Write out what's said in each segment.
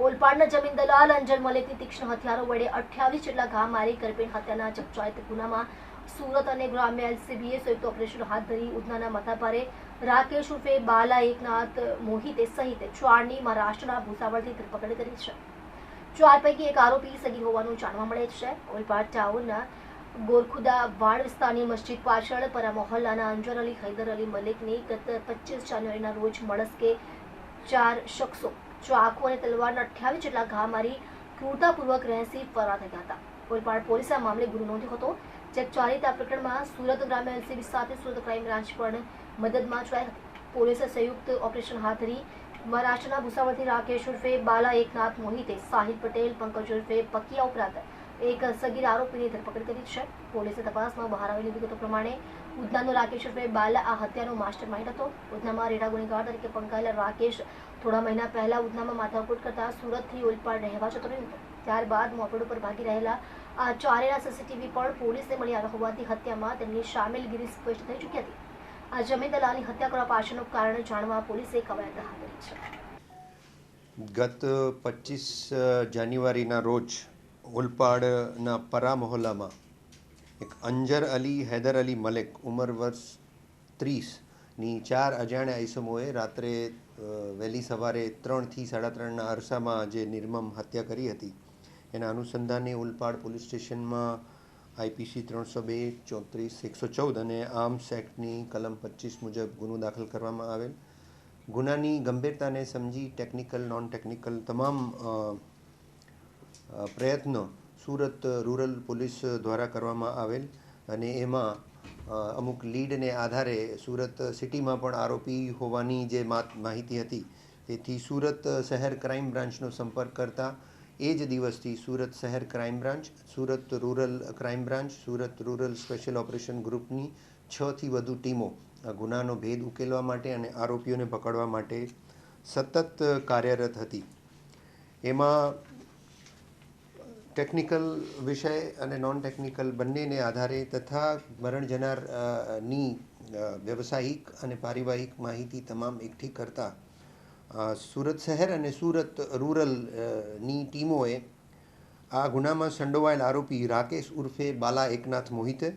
ઓલપાડના જમીન દલાલ અંજલ મલિકની તીક્ષ્ણ હથિયારો વડે અઠ્યાવીસ જેટલા ઘા મારી કરપેણ હત્યાના ચકચારિત ગુનામાં સુરત અને ગ્રામ્ય એલસીબીએ સંયુક્ત ઓપરેશન હાથ ધરી ઉધનાના મથાભારે રાકેશ ઉર્ફે બાલા એકનાથ મોહિતે સહિત ચારની મહારાષ્ટ્રના ભૂસાવળથી ધરપકડ કરી છે. ચાર પૈકી એક આરોપી સગી હોવાનું જાણવા મળે છે. ઓલપાડ ટાઉનના ગોરખુદા વાડ વિસ્તારની મસ્જિદ પાછળ પરા મોહલ્લાના અંજર અલી હૈદર અલી મલિકની ગત પચીસ જાન્યુઆરીના રોજ મળસ્કે ચાર શખ્સો ચાકુ અને તલવારના અઠ્યાવીસ જેટલા ઘા મારી ક્રૂરતાપૂર્વક રહેસી ફરાર થયા હતા. ઓલપાડ પોલીસે આ મામલે ગુનો નોંધ્યો હતો, જે આ પ્રકરણમાં સુરત ગ્રામ્ય એલસીબી સાથે સુરત ક્રાઇમ બ્રાન્ચ પણ મદદમાં જોડાઈ પોલીસે સંયુક્ત ઓપરેશન હાથ ધરી મહારાષ્ટ્રના ભૂસાવળથી રાકેશ ઉર્ફે બાલા એકનાથ મોહિતે સાહિલ પટેલ, પંકજ ઉર્ફે પકિયા ઉપરાંત એક સગીર આરોપીની ધરપકડ કરી છે. પોલીસે તપાસમાં બહાર આવેલી વિગતો પ્રમાણે ઉધનાનો રાકેશ ઉર્ફે બાલા આ હત્યાનો માસ્ટર માઇન્ડ હતો. ઉધનામાં રેડા ગુનેગાર તરીકે પંકાયેલા રાકેશ થોડા મહિના પહેલા ઉધનામાં માથાકૂટ કરતા સુરતથી ઓલપાડ રહેવા જતો રહ્યો ત્યારબાદ મોપેડ ઉપર ભાગી રહેલા આ ચારેના સીસીટીવી પણ પોલીસને મળી આવ્યા હોવાથી હત્યામાં તેમની સામેલગીરી સ્પષ્ટ થઈ ચૂકી હતી. આ જમીન દલાલની હત્યા કરવા પાછળનું કારણ જાણવા પોલીસે કવાયત હાથ ધરી છે. ગત પચીસ જાન્યુઆરીના રોજ ઓલપાડના પરા મહોલ્લામાં એક અંજર અલી, હૈદર અલી મલેક ઉંમર વર્ષ ત્રીસની ચાર અજાણ્યા આઈસમોએ રાત્રે વહેલી સવારે ત્રણથી સાડા ત્રણના અરસામાં જે નિર્મમ હત્યા કરી હતી, એના અનુસંધાને ઓલપાડ પોલીસ સ્ટેશનમાં આઈપીસી ત્રણસો બે, ચોત્રીસ, એકસો ચૌદ અને આર્મ્સ એક્ટની કલમ પચીસ મુજબ ગુનો દાખલ કરવામાં આવેલ. ગુનાની ગંભીરતાને સમજી ટેકનિકલ નોન ટેકનિકલ તમામ પ્રયત્નો સુરત રૂરલ પોલીસ દ્વારા કરવામાં આવેલ અને એમાં અમુક લીડને આધારે સુરત સિટીમાં પણ આરોપી હોવાની જે માહિતી હતી, તેથી સુરત શહેર ક્રાઇમ બ્રાન્ચનો સંપર્ક કરતા એ જ દિવસથી સુરત શહેર crime branch, Surat rural crime branch, Surat rural special operation ગ્રુપની છથી વધુ ટીમો, આ ગુનાનો ભેદ ઉકેલવા માટે અને આરોપીઓને પકડવા માટે સતત કાર્યરત હતી. એમાં ટેકનિકલ વિષય અને નોન ટેકનિકલ બંનેને આધારે તથા મરણ જનારની વ્યવસાયિક અને પારિવારિક માહિતી તમામ એકઠી કરતા સુરત શહેર અને સુરત રૂરલની ટીમોએ આ ગુનામાં સંડોવાયેલ આરોપી રાકેશ ઉર્ફે બાલા એકનાથ મોહિતે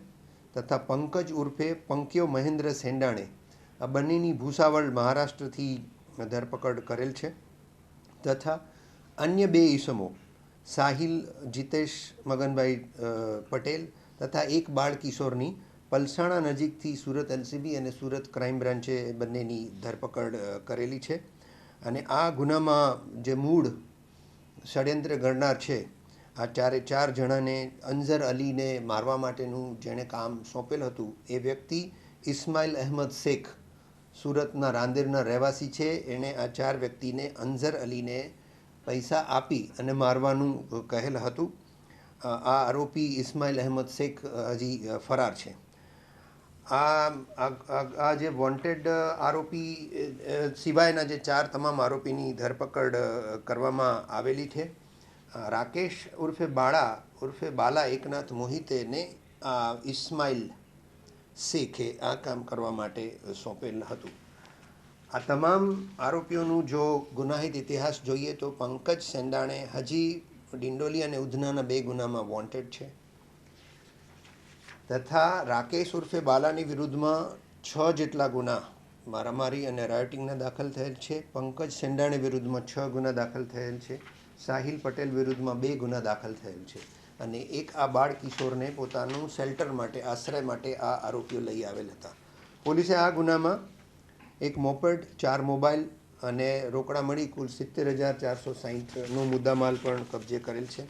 તથા પંકજ ઉર્ફે પંક્યો મહેન્દ્ર સેંડાણે આ બંનેની ભૂસાવળ મહારાષ્ટ્રથી ધરપકડ કરેલ છે તથા અન્ય બે ઈસમો સાહિલ, જીતેશ, મગનભાઈ પટેલ તથા એક બાળ કિશોરની પલસાણા નજીકથી સુરત એલસીબી અને સુરત ક્રાઇમ બ્રાન્ચે બંનેની ધરપકડ કરેલી છે. અને આ ગુનામાં જે મૂળ ષડયંત્ર ઘડનાર છે, આ ચારે ચાર જણાને અંઝર અલીને મારવા માટેનું જેણે કામ સોંપેલ હતું, એ વ્યક્તિ ઇસ્માઇલ અહેમદ શેખ સુરતના રાંદેરના રહેવાસી છે. એણે આ ચાર વ્યક્તિને અંઝર અલીને પૈસા આપી અને મારવાનું કહેલ હતું. આ આરોપી ઇસ્માઇલ અહેમદ શેખ હજી ફરાર છે. આ, આ- જે વોન્ટેડ આરોપી સિવાયના જે ચાર તમામ આરોપીની ધરપકડ કરવામાં આવેલી છે. રાકેશ ઉર્ફે બાળા ઉર્ફે બાલા એકનાથ મોહિતેને આ ઇસ્માઇલ શેખે આ કામ કરવા માટે સોંપેલ હતું. આ તમામ આરોપીઓનું જો ગુનાહિત ઇતિહાસ જોઈએ તો પંકજ સેંડાણે હજી ડિંડોલી અને ઉધનાના બે ગુનામાં વોન્ટેડ છે. તથા રાકેશ ઉર્ફે બાલાની વિરુદ્ધમાં છ જેટલા ગુના મારામારી અને રાયોટિંગના દાખલ થયેલ છે. પંકજ સેંડાણે વિરુદ્ધમાં છ ગુના દાખલ થયેલ છે. સાહિલ પટેલ વિરુદ્ધમાં બે ગુના દાખલ થયેલ છે. અને એક આ બાળ કિશોરને પોતાનું શેલ્ટર માટે, આશ્રય માટે આ આરોપીઓ લઈ આવેલ હતા. પોલીસે આ ગુનામાં એક મોપેડ, ચાર મોબાઈલ અને રોકડા મળી કુલ સિત્તેર હજાર ચારસો સાહીઠનો મુદ્દામાલ પણ કબજે કરેલ છે.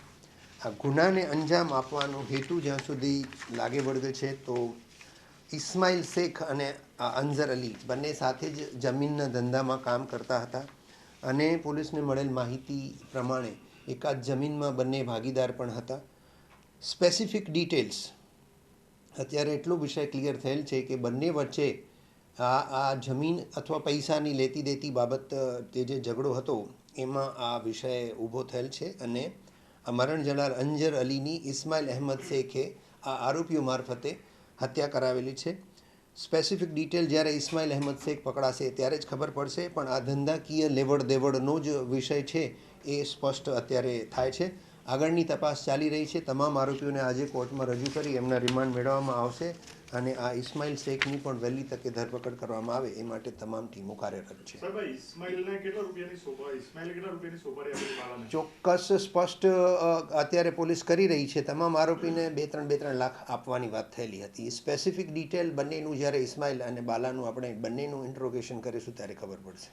આ ગુનાને અંજામ આપવાનો હેતુ જ્યાં સુધી લાગે વળગે છે તો ઇસ્માઇલ શેખ અને અંઝર અલી બંને સાથે જ જમીનના ધંધામાં કામ કરતા હતા અને પોલીસને મળેલ માહિતી પ્રમાણે એકાદ જમીનમાં બંને ભાગીદાર પણ હતા. Specific details. અત્યારે એટલો વિષય ક્લિયર થયેલ છે કે બંને વચ્ચે આ આ જમીન અથવા પૈસાની લેતી દેતી બાબત તે જે ઝઘડો હતો, એમાં આ વિષય ઊભો થયેલ છે અને મરણ જનાર અંજર અલીની ઇસ્માઇલ અહેમદ શેખે આ આરોપીઓ મારફતે હત્યા કરાવેલી છે. સ્પેસિફિક ડિટેલ જ્યારે ઇસ્માઇલ અહેમદ શેખ પકડાશે ત્યારે જ ખબર પડશે, પણ આ ધંધાકીય લેવડ દેવડનો જ વિષય છે એ સ્પષ્ટ અત્યારે થાય છે. આગળની તપાસ ચાલી રહી છે. તમામ આરોપીઓને આજે કોર્ટમાં રજૂ કરી એમના રિમાન્ડ મેળવવામાં આવશે અને આ ઇસ્માઇલ શેખની પણ વહેલી તકે ધરપકડ કરવામાં આવે એ માટે તમામ ટીમો કાર્યરત છે. ચોક્કસ સ્પષ્ટ અત્યારે પોલીસ કરી રહી છે. તમામ આરોપીને બે ત્રણ બે ત્રણ લાખ આપવાની વાત થયેલી હતી. સ્પેસિફિક ડિટેલ બંનેનું જ્યારે ઇસ્માઇલ અને બાલાનું આપણે બંનેનું ઇન્ટ્રોગેશન કરીશું ત્યારે ખબર પડશે.